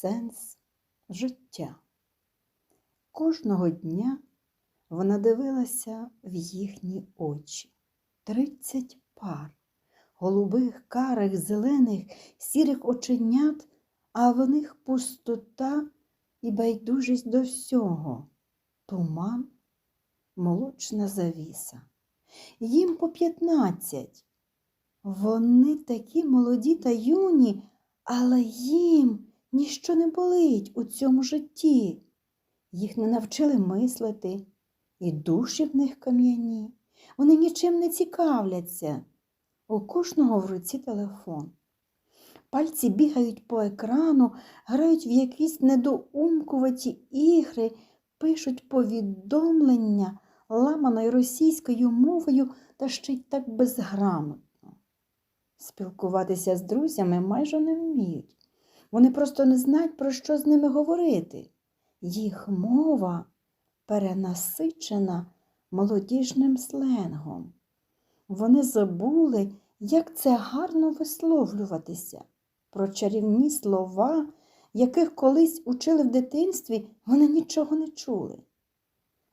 сенс життя. Кожного дня вона дивилася в їхні очі. Тридцять пар голубих, карих, зелених, сірих оченят, а в них пустота і байдужість до всього, туман, молочна завіса. Їм по п'ятнадцять. Вони такі молоді та юні, але їм ніщо не болить у цьому житті. Їх не навчили мислити, і душі в них кам'яні. Вони нічим не цікавляться. У кожного в руці телефон. Пальці бігають по екрану, грають в якісь недоумкуваті ігри, пишуть повідомлення ламаною російською мовою та ще й так безграмотно. Спілкуватися з друзями майже не вміють. Вони просто не знають, про що з ними говорити. Їх мова перенасичена молодіжним сленгом. Вони забули, як це гарно висловлюватися. Про чарівні слова, яких колись учили в дитинстві, вони нічого не чули.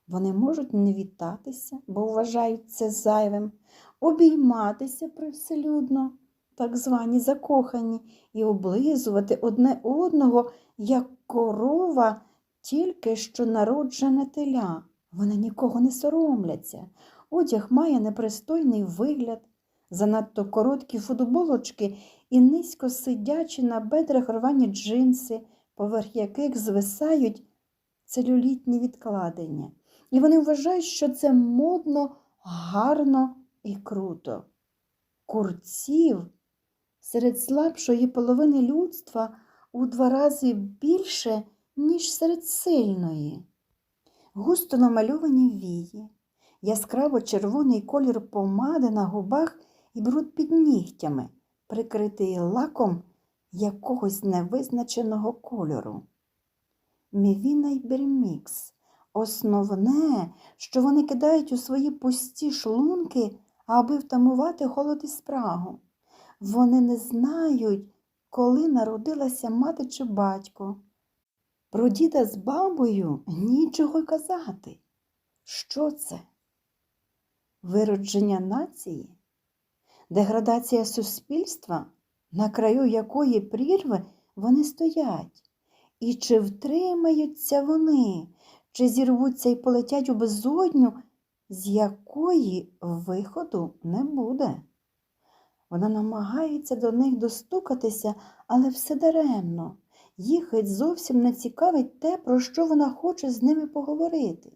Вони можуть не вітатися, бо вважають це зайвим, обійматися привселюдно, так звані закохані, і облизувати одне одного, як корова, тільки що народжене теля. Вони нікого не соромляться. Одяг має непристойний вигляд, занадто короткі футболочки і низько сидячі на бедрах рвані джинси, поверх яких звисають целюлітні відкладення. І вони вважають, що це модно, гарно і круто. Курців серед слабшої половини людства у два рази більше, ніж серед сильної. Густо намальовані вії, яскраво червоний колір помади на губах і бруд під нігтями, прикритий лаком якогось невизначеного кольору. Мівіна й Бермікс Основне, що вони кидають у свої пусті шлунки, аби втамувати холод і спрагу. Вони не знають, коли народилася мати чи батько. Про діда з бабою нічого й казати. Що це? Виродження нації? Деградація суспільства, на краю якої прірви вони стоять? І чи втримаються вони? чи зірвуться і полетять у безодню, з якої виходу не буде. Вона намагається до них достукатися, але все даремно. Їх геть зовсім не цікавить те, про що вона хоче з ними поговорити.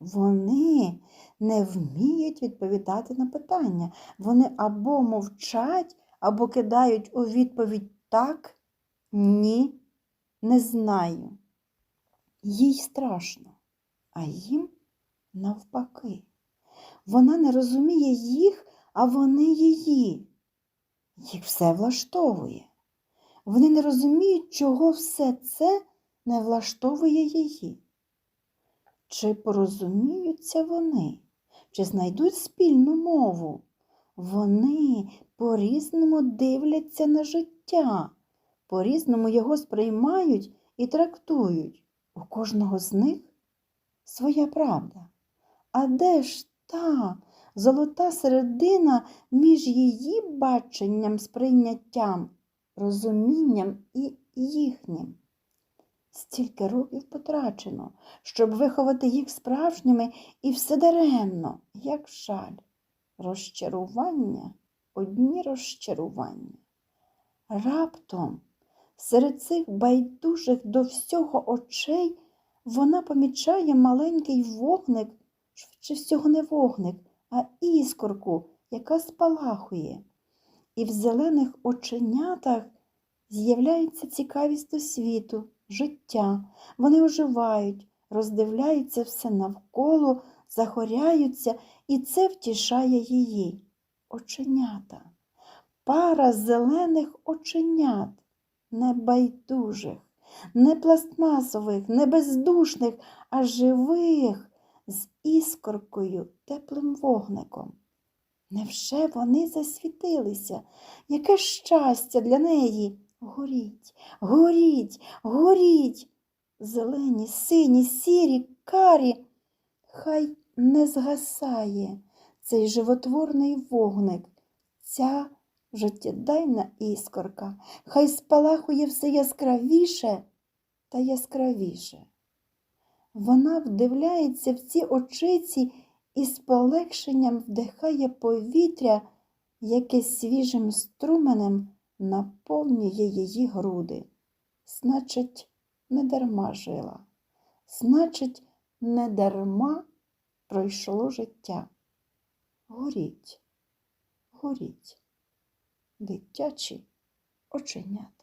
Вони не вміють відповідати на питання. Вони або мовчать, або кидають у відповідь так, ні, не знаю. Їй страшно, а їм навпаки. Вона не розуміє їх, а вони її. Їх все влаштовує. Вони не розуміють, чого все це не влаштовує її. Чи порозуміються вони, чи знайдуть спільну мову? Вони по-різному дивляться на життя, по-різному його сприймають і трактують. У кожного з них своя правда. А де ж та золота середина між її баченням, сприйняттям, розумінням і їхнім? Стільки років потрачено, щоб виховати їх справжніми і все даремно, як жаль, розчарування, одні розчарування. Раптом Серед цих байдужих до всього очей вона помічає маленький вогник, чи всього не вогник, а іскорку, яка спалахує. І в зелених оченятах з'являється цікавість до світу, життя. Вони оживають, роздивляються все навколо, загоряються, і це втішає її. Оченята, пара зелених оченят не байдужих, не пластмасових, не бездушних, а живих, з іскоркою, теплим вогником. Невже вони засвітилися? Яке щастя для неї Горіть, горіть, горіть, зелені, сині, сірі, карі, хай не згасає цей животворний вогник, ця життєдайна іскорка, хай спалахує все яскравіше та яскравіше. Вона вдивляється в ці очиці і з полегшенням вдихає повітря, яке свіжим струменем наповнює її груди. Значить, не дарма жила, значить, не дарма пройшло життя. Горіть, горіть, дитячі оченята.